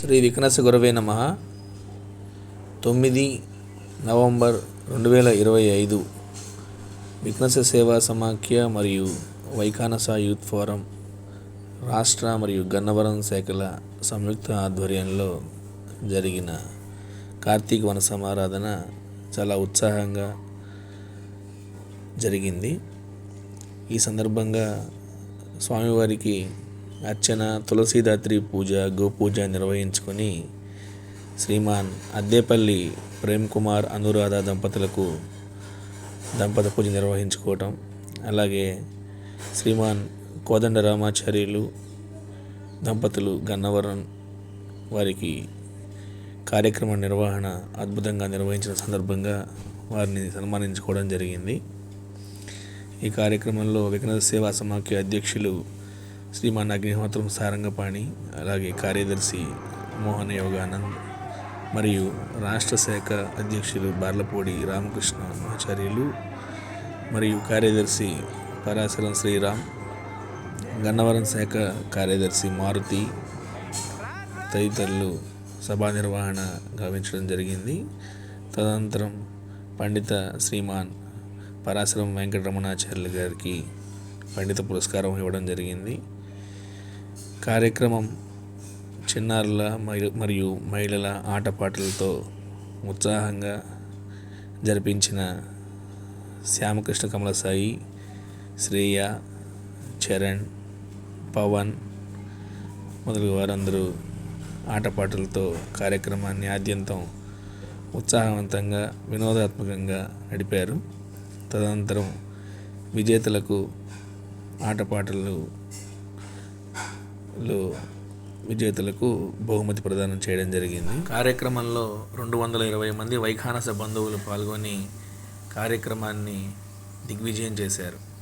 శ్రీ విఘ్నస గురవే నమ. తొమ్మిది నవంబర్ రెండు వేల ఇరవై ఐదు. విఘ్నస సేవా సమాఖ్య మరియు వైకానస యూత్ ఫోరం రాష్ట్ర మరియు గన్నవరం శాఖల సంయుక్త ఆధ్వర్యంలో జరిగిన కార్తీక వన సమారాధన చాలా ఉత్సాహంగా జరిగింది. ఈ సందర్భంగా స్వామివారికి అర్చన తులసీదాత్రి పూజ గోపూజ నిర్వహించుకొని శ్రీమాన్ అద్దేపల్లి ప్రేమ్ కుమార్ అనురాధ దంపతులకు దంపత పూజ నిర్వహించుకోవటం అలాగే శ్రీమాన్ కోదండ రామాచార్యులు దంపతులు గన్నవరం వారికి కార్యక్రమ నిర్వహణ అద్భుతంగా నిర్వహించిన సందర్భంగా వారిని సన్మానించుకోవడం జరిగింది. ఈ కార్యక్రమంలో విఘ్న సేవా సమాఖ్య అధ్యక్షులు శ్రీమాన్ అగ్నిహోత్రం సారంగపాణి అలాగే కార్యదర్శి మోహన్ యోగానంద్ మరియు రాష్ట్ర శాఖ అధ్యక్షులు బార్లపూడి రామకృష్ణ ఆచార్యులు మరియు కార్యదర్శి పరాశరం శ్రీరామ్ గన్నవరం శాఖ కార్యదర్శి మారుతి తదితరులు సభా నిర్వహణ గావించడం జరిగింది. తదనంతరం పండిత శ్రీమాన్ పరాశరం వెంకటరమణాచార్యులు గారికి పండిత పురస్కారం ఇవ్వడం జరిగింది. కార్యక్రమం చిన్నారుల మరియు మరియు మహిళల ఆటపాటలతో ఉత్సాహంగా జరిపించిన శ్యామకృష్ణ కమలసాయి శ్రేయ చరణ్ పవన్ మొదలగు వారందరూ ఆటపాటలతో కార్యక్రమాన్ని ఆద్యంతం ఉత్సాహవంతంగా వినోదాత్మకంగా నడిపారు. తదనంతరం విజేతలకు ఆటపాటలు లో విజేతలకు బహుమతి ప్రదానం చేయడం జరిగింది. కార్యక్రమంలో రెండు వందల ఇరవై మంది వైఖానస బంధువులు పాల్గొని కార్యక్రమాన్ని దిగ్విజయం చేశారు.